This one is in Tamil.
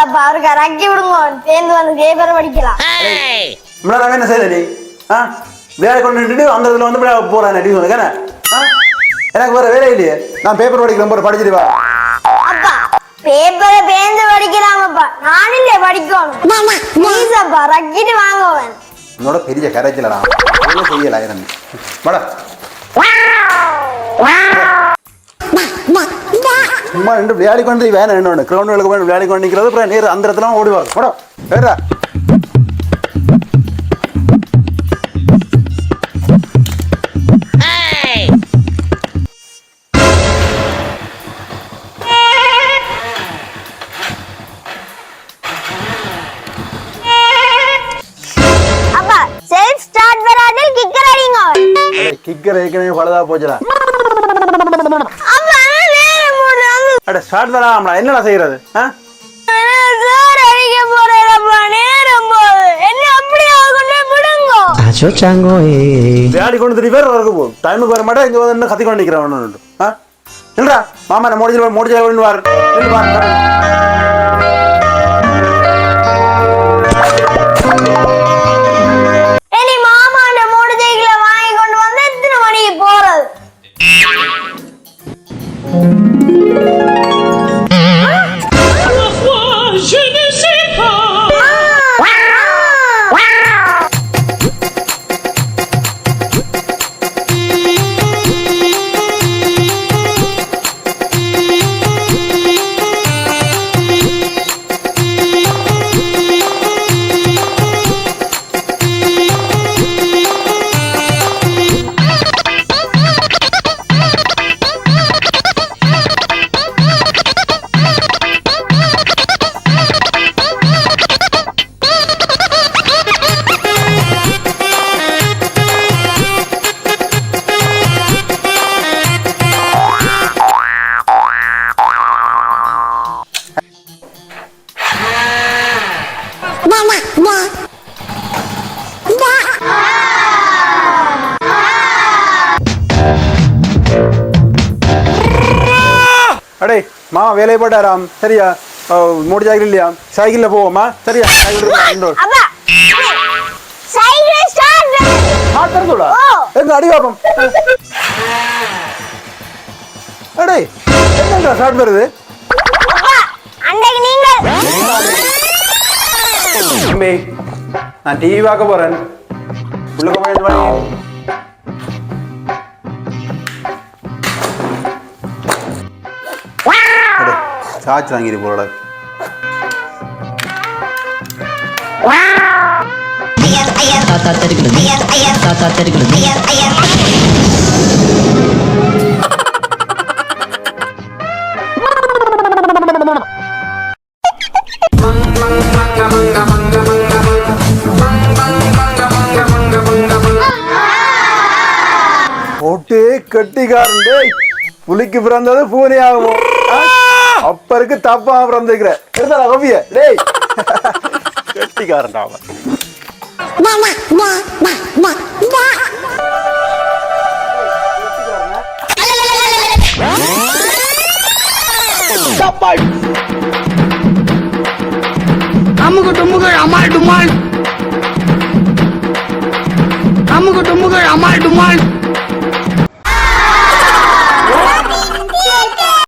அப்பா அவருக்கு ரக்கி விடுங்க. சேர்ந்து வந்து பேப்பர் படிக்கலாம். முன்னாடி என்ன செய்த நீ? ஆ? வேலை கொண்டு நின்றுட்டு அந்த இதில் வந்து உனக்கு ஆ? எனக்கு வேற வேலை இல்லையே. நான் பேப்பர் படிக்கிறேன் போற படிச்சுட்டு வா. அப்பா பேப்பரை பேந்து படிக்கலாமப்பா. நான் இல்ல படிக்கணும். ப்ளீஸ் அப்பா ரக்கிட்டு வாங்குவேன். உன்னோட பெரிய கரைச்சலடா. வேலை செய்யல இருந்து வாடா. சும்மா ரெண்டு விளையாடி கொண்டு வேணும் என்ன ஒன்று கிரவுண்டுகளுக்கு போய் விளையாடி கொண்டு நிற்கிறது அப்புறம் நேர் அந்த இடத்துல ஓடுவாங்க. போடா வேறா கிக்கர் ஏற்கனவே பழுதா போச்சுடா. அட ஸ்டார்ட் பண்ணலாம்டா என்னடா செய்யறது ஆ? சார் அடிக்க போறேன்ப்பா நேரம் போகுது. என்ன அப்படியே கொண்டு திருப்பி பேர் வரக்கு போ. டைமுக்கு வர மாட்டேன் இங்கே வந்து என்ன கத்தி கொண்டு ஆ? இல்லடா மாமா நான் முடிஞ்சு முடிஞ்சு வார். அடே மாமா வேலையை போட்டாராம். சரியா? மூடி சைக்கிள் இல்லையா? சைக்கிளில் போவோமா? சரியா? சைக்கிள். எங்க அடி பாப்போம். அடே என்னடா ஸ்டார்ட் வருது? அன்றைக்கு நீங்கள். தம்பி நான் டிவி பார்க்க போறேன் உள்ளுக்கு போய் இந்த மாதிரி அடே, சார்ஜ் வாங்கிட்டு போறோட Tata tergulu. Tata tergulu. கட்டிக்காரன் டேய். புலிக்கு பிறந்தது பூனை ஆகும்? அப்பருக்கு தப்பா பிறந்திருக்கிற. இருந்தா கவிய டேய். கட்டிக்காரன் அவன். அமுகு டுமுகு அமால் டுமால் அமுகு டுமுகு அமால் டுமால்